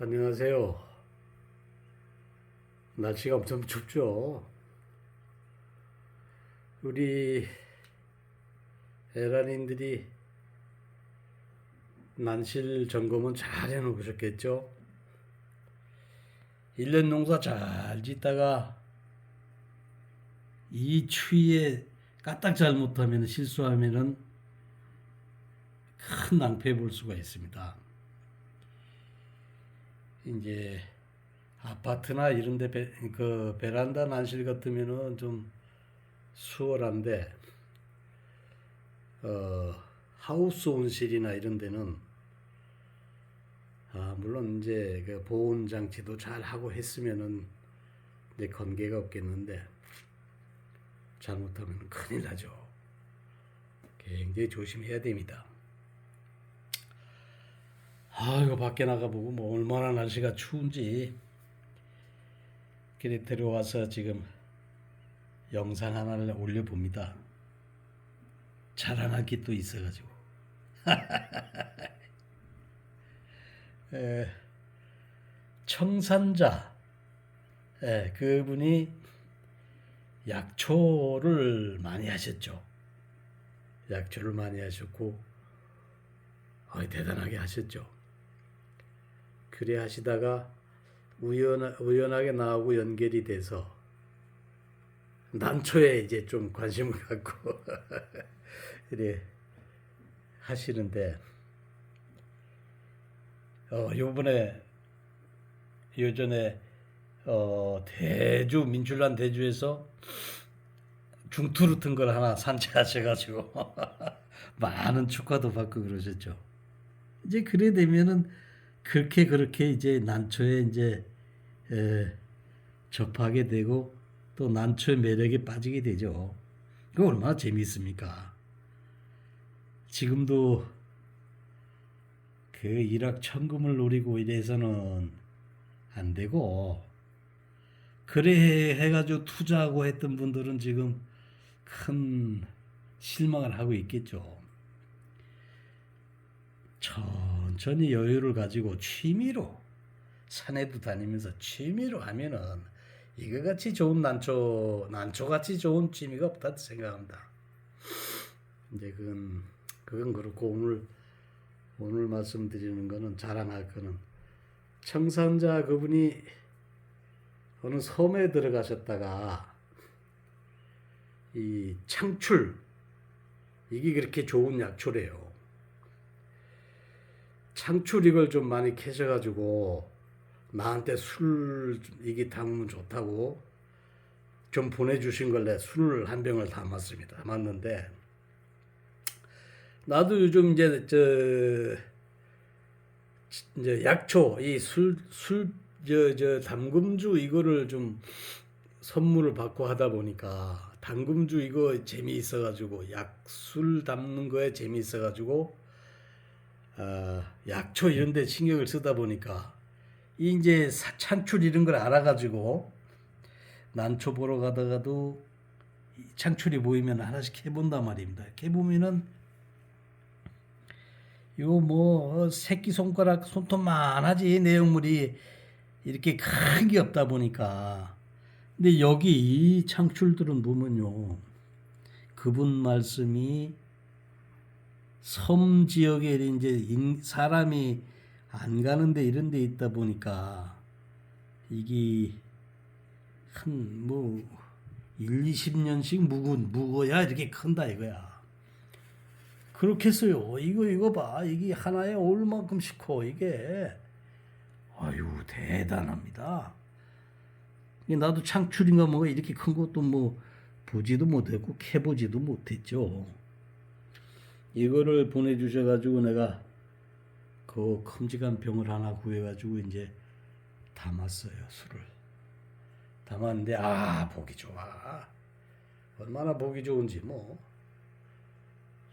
안녕하세요. 날씨가 엄청 춥죠. 우리 에란인들이 난실 점검은 잘 해놓으셨겠죠? 1년 농사 잘 짓다가 이 추위에 까딱 잘못하면 실수하면은 큰 낭패 볼 수가 있습니다. 이제 아파트나 이런 데 베, 그 베란다 난실 같으면은 좀 수월한데 어 하우스 온실이나 이런 데는 아 물론 이제 그 보온 장치도 잘 하고 했으면은 이제 관계가 없겠는데 잘못하면 큰일 나죠. 굉장히 조심해야 됩니다. 아, 이거 밖에 나가보고 뭐 얼마나 날씨가 추운지 그래 들어와서 지금 영상 하나를 올려봅니다. 자랑할 게 또 있어가지고. 에, 청산자, 에, 그분이 약초를 많이 하셨죠. 약초를 많이 하셨고, 어, 대단하게 하셨죠. 그래 하시다가 우연, 우연하게 나하고 연결이 돼서 난초에 이제 좀 관심을 갖고 이래 하시는데 어 요번에 요전에 어 대주 민출란 대주에서 중투루 튼걸 하나 산책하셔 가지고 많은 축하도 받고 그러셨죠. 이제 그래 되면은 그렇게 그렇게 이제 난초에 이제 에, 접하게 되고 또 난초의 매력에 빠지게 되죠. 그 얼마나 재미있습니까? 지금도 그 일확천금을 노리고 이래서는 안 되고 그래 해가지고 투자하고 했던 분들은 지금 큰 실망을 하고 있겠죠. 천천히 여유를 가지고 취미로 산에도 다니면서 취미로 하면은 이거 같이 좋은 난초 난초 같이 좋은 취미가 없다 생각합니다. 이제 그건 그건 그렇고 오늘 오늘 말씀드리는 거는 자랑할 거는 청산자 그분이 어느 섬에 들어가셨다가 이 창출 이게 그렇게 좋은 약초래요. 창출 이걸 좀 많이 캐셔가지고 나한테 술 이게 담으면 좋다고 좀 보내주신 걸내 술을 한 병을 담았습니다. 담았는데 나도 요즘 이제 저 이제 약초 이 술 술 저 저 담금주 이거를 좀 선물을 받고 하다 보니까 담금주 이거 재미있어 가지고 약술 담는 거에 재미있어 가지고 어, 약초 이런 데 신경을 쓰다 보니까 이 이제 사- 창출 이런 걸 알아가지고 난초 보러 가다가도 이 창출이 보이면 하나씩 해본단 말입니다. 해보면은 요뭐 새끼 손가락 손톱만 하지 내용물이 이렇게 큰 게 없다 보니까 근데 여기 이 창출들은 보면요 그분 말씀이 섬 지역에 이제 인- 사람이 안 가는데 이런 데 있다 보니까 이게 한 뭐 1, 20년씩 묵어, 묵어야 이렇게 큰다 이거야. 그렇게 했어요. 이거 이거 봐. 이게 하나에 얼만큼씩 커 이게. 아유 대단합니다. 나도 창출인가 뭐 이렇게 큰 것도 뭐 보지도 못했고 캐보지도 못했죠. 이거를 보내주셔가지고 내가 그 큼직한 병을 하나 구해가지고 이제 담았어요 술을. 담았는데 아 보기 좋아. 얼마나 보기 좋은지 뭐.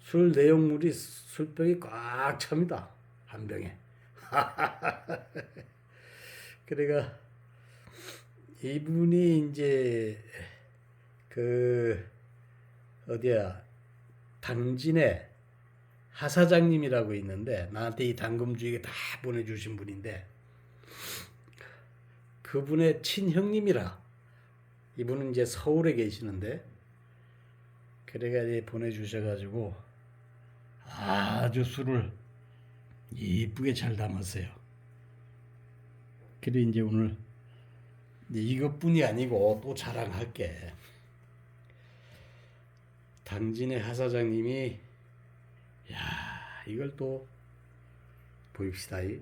술 내용물이 술병이 꽉 찹니다 한 병에. 그래가 이분이 이제 그 어디야 당진에 하 사장님이라고 있는데 나한테 이 당금주의가 다 보내주신 분인데 그분의 친형님이라 이분은 이제 서울에 계시는데 그래가 이제 보내주셔가지고 아주 술을 이쁘게 잘 담았어요. 그래 이제 오늘 이제 이것뿐이 아니고 또 자랑할 게. 당진의 하 사장님이 야 이걸 또 보입시다. 이.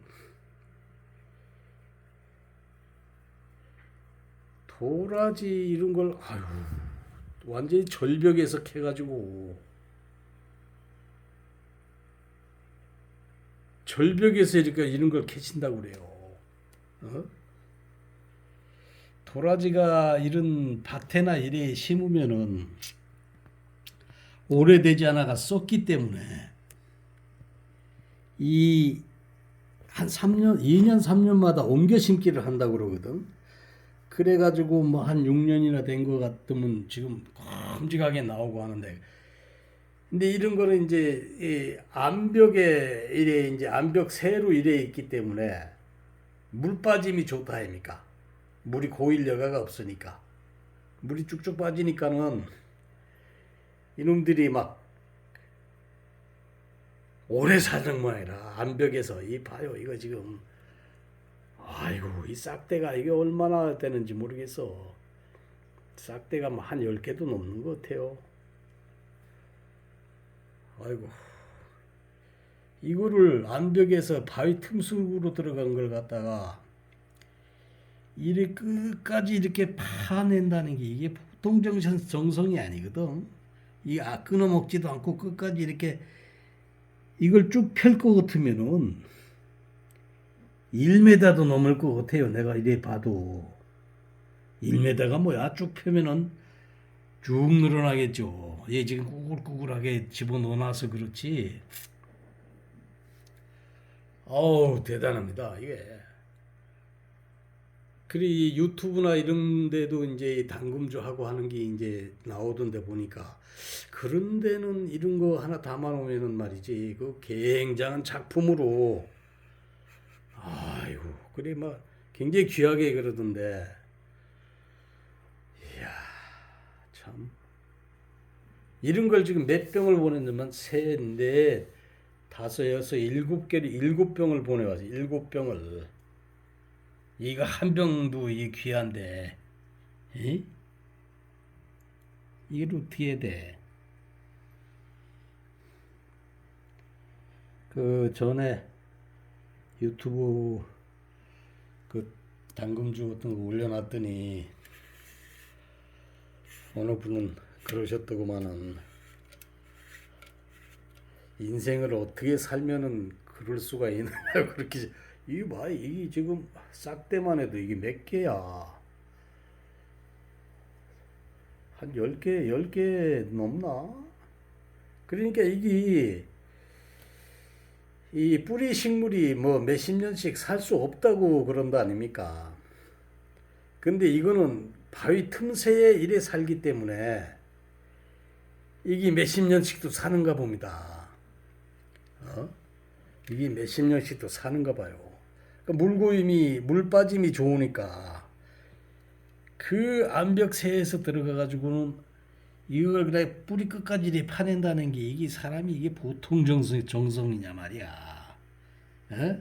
도라지 이런 걸 아유 완전히 절벽에서 캐가지고 절벽에서 이렇게 이런 걸 캐친다고 그래요. 어? 도라지가 이런 밭에나 이래 심으면은 오래되지 않아가 썩기 때문에 이 한 3년, 2년, 3년마다 옮겨 심기를 한다고 그러거든. 그래가지고 뭐 한 6년이나 된 것 같으면 지금 큼직하게 나오고 하는데 근데 이런 거는 이제 이 암벽에 이래 이제 암벽 새로 이래 있기 때문에 물 빠짐이 좋다 아닙니까? 물이 고일 여가가 없으니까 물이 쭉쭉 빠지니까는 이놈들이 막 오래 사는 모양이라 암벽에서 이 봐요. 이거 지금 아이고 이 싹대가 이게 얼마나 되는지 모르겠어. 싹대가 뭐한 10개도 넘는 것 같아요. 아이고. 이거를 암벽에서 바위 틈속으로 들어간 걸 갖다가 이래 끝까지 이렇게 파낸다는 게 이게 보통 정성, 정성이 아니거든. 이 아, 끊어 먹지도 않고 끝까지 이렇게 이걸 쭉 펼 것 같으면은 1m도 넘을 것 같아요. 내가 이래 봐도 1m가 뭐야? 쭉 펴면은 쭉 늘어나겠죠. 얘 지금 꾸글꾸글하게 집어넣어놔서 그렇지. 어우 대단합니다 이게. 그리 이 유튜브나 이런 데도 이제 이 당금주 하고 하는 게 이제 나오던데 보니까 그런 데는 이런 거 하나 담아 놓으면은 말이지 그 굉장한 작품으로. 아이고 그래 막 굉장히 귀하게 그러던데. 이야 참. 이런 걸 지금 몇 병을 보냈냐면 셋, 넷, 다섯, 여섯, 일곱 개를 일곱 병을 보내와서 일곱 병을 이거 한 병도 이 귀한데 이? 이게 어떻게 돼? 그 전에 유튜브 그 당금주 같은 거 올려놨더니 어느 분은 그러셨더구만은 인생을 어떻게 살면은 그럴 수가 있느냐 그렇게 이게 봐 이게 지금 싹대만 해도 이게 몇 개야 한 10개 10개 넘나 그러니까 이게 이 뿌리 식물이 뭐 몇십 년씩 살 수 없다고 그런다 아닙니까 근데 이거는 바위 틈새에 이래 살기 때문에 이게 몇십 년씩도 사는가 봅니다. 어? 이게 몇십 년씩도 사는가 봐요. 그러니까 물고임이 물 빠짐이 좋으니까 그 암벽 새에서 들어가 가지고는 이걸 그래 뿌리 끝까지 파낸다는 게 이게 사람이 이게 보통 정성 정성이냐 말이야. 어?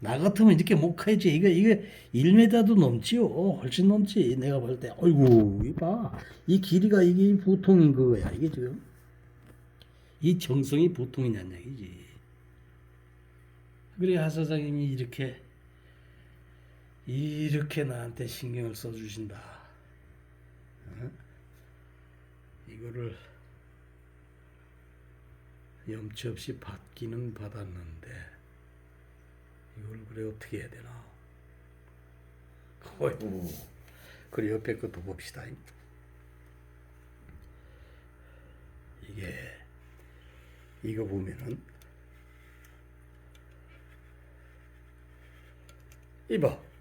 나 같으면 이렇게 못 가야지. 이거 이거 1m도 넘지요. 훨씬 넘지. 내가 볼 때. 어이구, 이봐. 이 길이가 이게 보통인 거야. 이게 지금. 이 정성이 보통이냐는 얘기지. 그래 하사장님이 이렇게 이렇게 나한테 신경을 써주신다. 어? 이거를 염치 없이 받기는 받았는데 이걸 그래 어떻게 해야 되나? 어이구, 그래 옆에 것도 봅시다. 이게 이거 보면은 이봐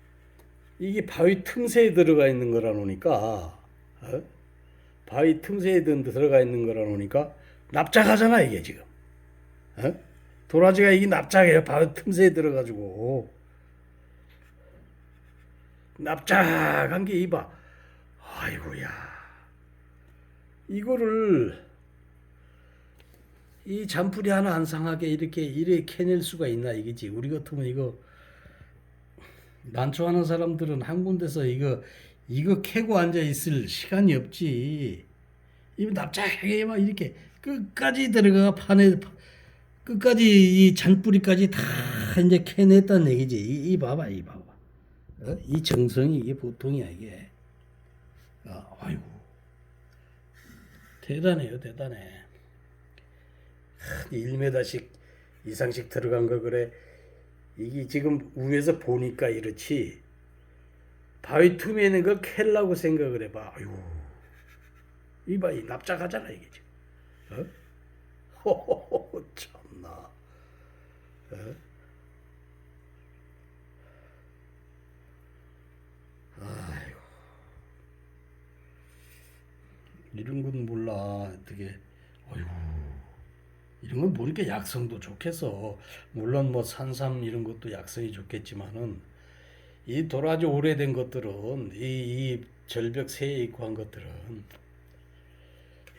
이게 바위 틈새에 들어가 있는 거라 놓으니까 어? 바위 틈새에 든- 들어가 있는 거라 놓으니까 납작하잖아 이게 지금 어? 도라지가 이게 납작해요 바위 틈새에 들어가지고 납작한 게 이봐. 아이고야. 이거를 이 잔뿌리 하나 안 상하게 이렇게 이래 캐낼 수가 있나 이거지. 우리 같으면 이거 난초하는 사람들은 한 군데서 이거 이거 캐고 앉아 있을 시간이 없지. 이 납작하게 막 이렇게 끝까지 들어가 판에 끝까지 이 잔뿌리까지 다 이제 캐냈다는 얘기지. 이, 이 봐봐, 이 봐봐. 어? 이 정성이 이게 보통이야 이게. 아, 아이고 대단해요, 대단해. 1m씩 이상씩 들어간 거 그래. 이게 지금 위에서 보니까 이렇지. 바위 틈에 있는 걸 캘라고 생각을 해봐. 이봐, 이 납작하잖아, 이게 지금. 어? 호호호, 참나. 어? 아이고. 이런 건 몰라. 어떻게, 아이고. 이런 건 보니까 약성도 좋겠어. 물론 뭐 산삼 이런 것도 약성이 좋겠지만은 이 도라지 오래된 것들은 이, 이 절벽 새에 있고 한 것들은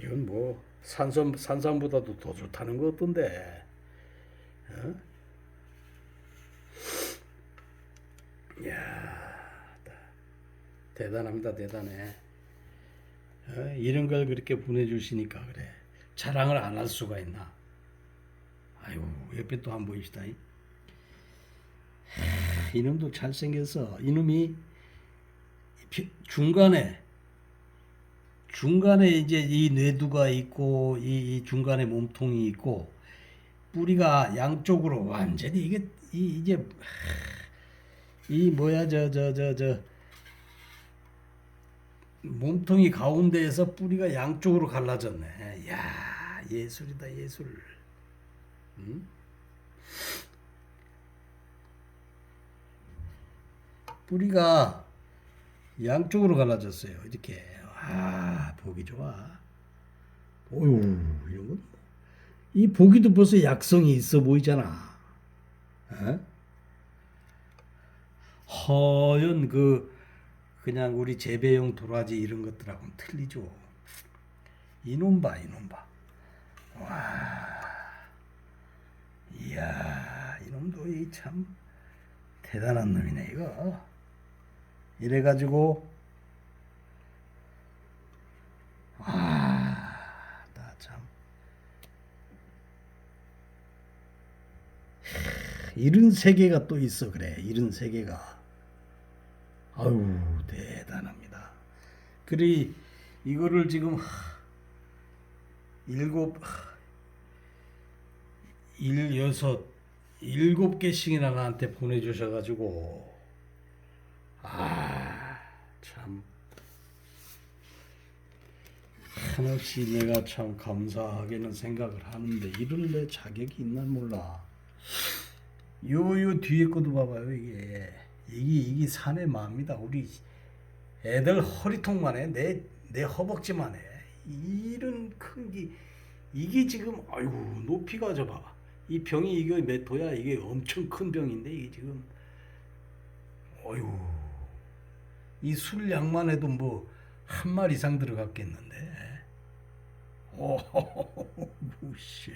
이건 뭐 산삼 산삼보다도 더 좋다는 거 어떤데? 어? 야, 대단합니다, 대단해. 어? 이런 걸 그렇게 보내주시니까 그래. 자랑을 안 할 수가 있나? 아이고 옆에 또 한 보이시다. 이놈도 잘생겼어. 이놈이 피- 중간에 중간에 이제 이 뇌두가 있고 이, 이 중간에 몸통이 있고 뿌리가 양쪽으로 완전히 이게 이, 이제 하, 이 뭐야 저 저 저 저 몸통이 가운데에서 뿌리가 양쪽으로 갈라졌네. 야 예술이다 예술. 음? 뿌리가 양쪽으로 갈라졌어요. 이렇게. 아, 보기 좋아. 오유, 이런 건. 뭐. 이 보기도 벌써 약성이 있어 보이잖아. 어? 허연 그 그냥 우리 재배용 도라지 이런 것들하고는 틀리죠. 이놈 봐, 이놈 봐. 이야, 이놈도 이 참 대단한 놈이네 이거. 이래가지고 아, 나 참. 이런 세계가 또 있어 그래. 이런 세계가. 아유 대단합니다. 그리 이거를 지금 일곱 일 여섯 일곱 개씩이나 나한테 보내주셔가지고. 아 참. 한없이 내가 참 감사하게는 생각을 하는데 이럴 내 자격이 있나 몰라. 요요 뒤에 것도 봐봐요 이게. 이게 이게 산의 마음이다. 우리 애들 허리통만 해. 내 내 허벅지만 해. 이런 큰게 이게 지금 아이고 높이가 저 봐봐 이 병이 이게 몇 호야? 이게 엄청 큰 병인데 이게 지금. 어이구 이술 양만 해도 뭐 한 말 이상 들어갔겠는데. 오호호호 씨.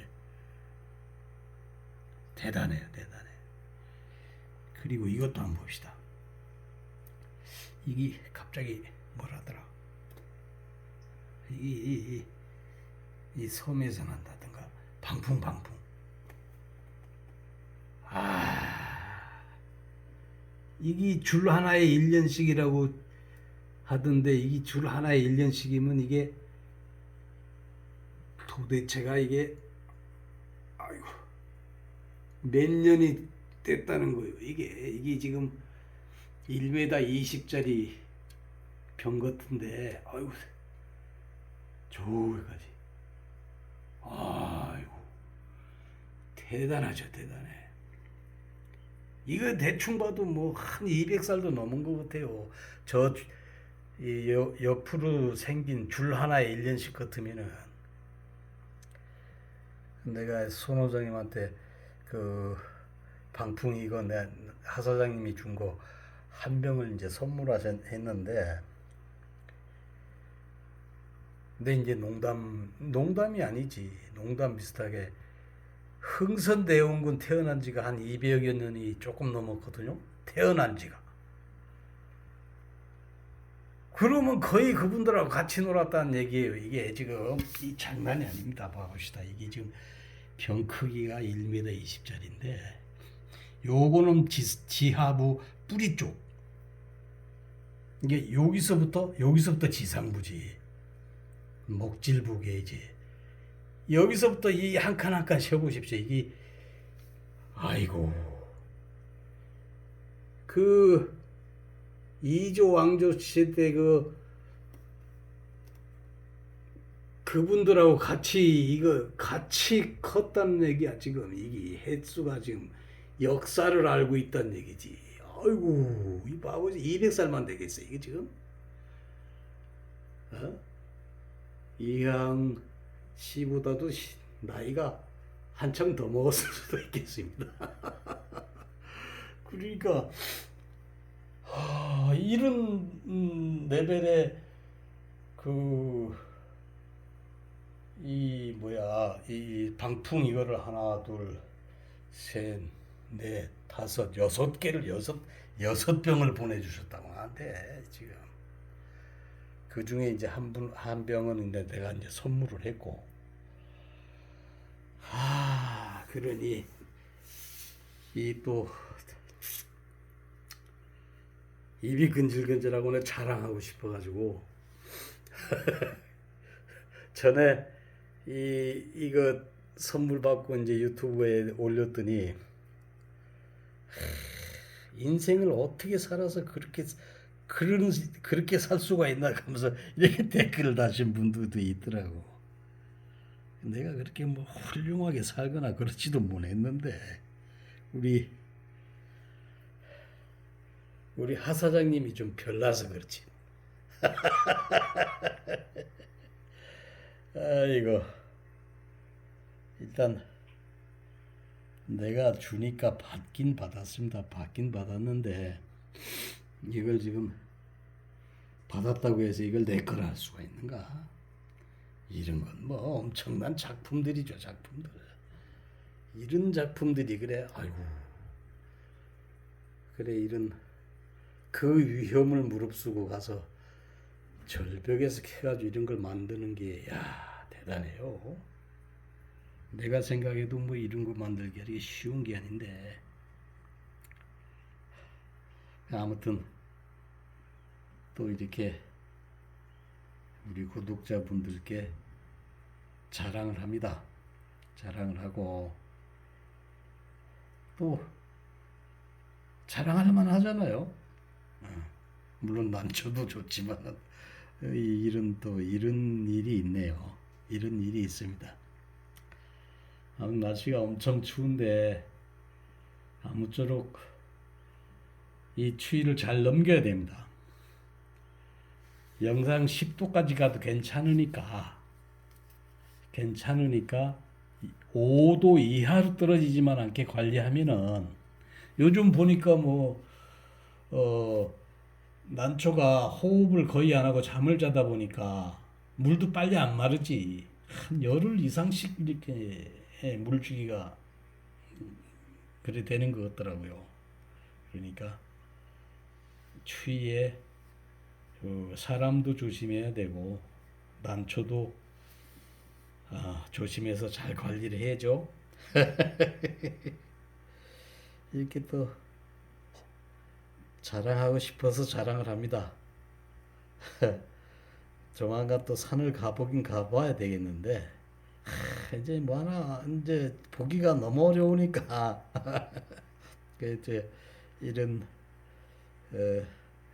대단해요 대단해. 그리고 이것도 한번 봅시다. 이게 갑자기 뭐라더라? 이, 이, 이, 이 섬에서 난다든가 방풍 방풍 아 이게 줄 하나에 1년씩이라고 하던데 이게 줄 하나에 1년씩이면 이게 도대체가 이게 아이고 몇 년이 됐다는 거예요. 이게 이게 지금 1m 20짜리 병 같은데 아이고 저기까지 아이고 대단하죠 대단해. 이거 대충 봐도 뭐 한 200살도 넘은 것 같아요. 저 이 옆으로 생긴 줄 하나에 1년씩 같으면은 내가 손 호장님한테 그 방풍 이거 내 하사장님이 준 거 한 병을 이제 선물하셨는데 근데 이제 농담 농담이 아니지 농담 비슷하게 흥선대원군 태어난 지가 한 200여 년이 조금 넘었거든요. 태어난 지가. 그러면 거의 그분들하고 같이 놀았다는 얘기예요. 이게 지금 이 장난이 아닙니다. 봐봅시다. 이게 지금 병 크기가 1m 20짜리인데 요거는 지, 지하부 뿌리 쪽. 이게 여기서부터 여기서부터 지상부지. 목질부 게이지 여기서부터 이 한 칸 한 칸 세어보십시오 이게 아이고 그 이조 왕조 시대 그 그분들하고 같이 이거 같이 컸다는 얘기야 지금 이게 횟수가 지금 역사를 알고 있다는 얘기지. 아이고 이 바보지 200살만 되겠어 이게 지금. 어? 이양 씨보다도 시- 나이가 한참 더 먹었을 수도 있겠습니다. 그러니까 하, 이런 음, 레벨의 그 이 뭐야 이 방풍 이거를 하나 둘셋넷 다섯 여섯 개를 여섯 여섯 병을 보내주셨다고 하는데 지금 그 중에 이제 한 분 한 병은 이제 내가 이제 선물을 했고. 아 그러니 이 또 입이 근질근질하고 내 자랑하고 싶어가지고. 전에 이 이거 선물 받고 이제 유튜브에 올렸더니 인생을 어떻게 살아서 그렇게 그런 그렇게 살 수가 있나 하면서 이렇게 댓글을 다신 분들도 있더라고. 내가 그렇게 뭐 훌륭하게 살거나 그렇지도 못했는데 우리 우리 하 사장님이 좀 별나서 그렇지. 아이고 일단 내가 주니까 받긴 받았습니다. 받긴 받았는데 이걸 지금 받았다고 해서 이걸 내 거라 할 수가 있는가? 이런 건 뭐 엄청난 작품들이죠, 작품들. 이런 작품들이 그래, 아이고. 그래, 이런 그 위험을 무릅쓰고 가서 절벽에서 캐가지고 이런 걸 만드는 게, 야, 대단해요. 내가 생각해도 뭐 이런 거 만들기 쉬운 게 아닌데. 아무튼 또 이렇게 우리 구독자분들께 자랑을 합니다. 자랑을 하고 또 자랑할 만 하잖아요. 어, 물론 난초도 좋지만 이런 또 이런 일이 있네요. 이런 일이 있습니다. 아무튼 날씨가 엄청 추운데 아무쪼록 이 추위를 잘 넘겨야 됩니다. 영상 10도까지 가도 괜찮으니까 괜찮으니까 5도 이하로 떨어지지만 않게 관리하면은 요즘 보니까 뭐 어, 난초가 호흡을 거의 안 하고 잠을 자다 보니까 물도 빨리 안 마르지 한 열흘 이상씩 이렇게 해, 물 주기가 그래 되는 것 같더라고요. 그러니까 추위에 그 사람도 조심해야 되고 난초도 아, 조심해서 잘 관리를 해줘. 이렇게 또 자랑하고 싶어서 자랑을 합니다. 조만간 또 산을 가보긴 가봐야 되겠는데 하, 이제 뭐 하나 이제 보기가 너무 어려우니까 그 이제 이런 어,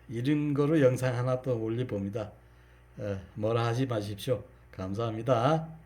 이런 거로 영상 하나 또 올려봅니다. 어, 뭐라 하지 마십시오. 감사합니다.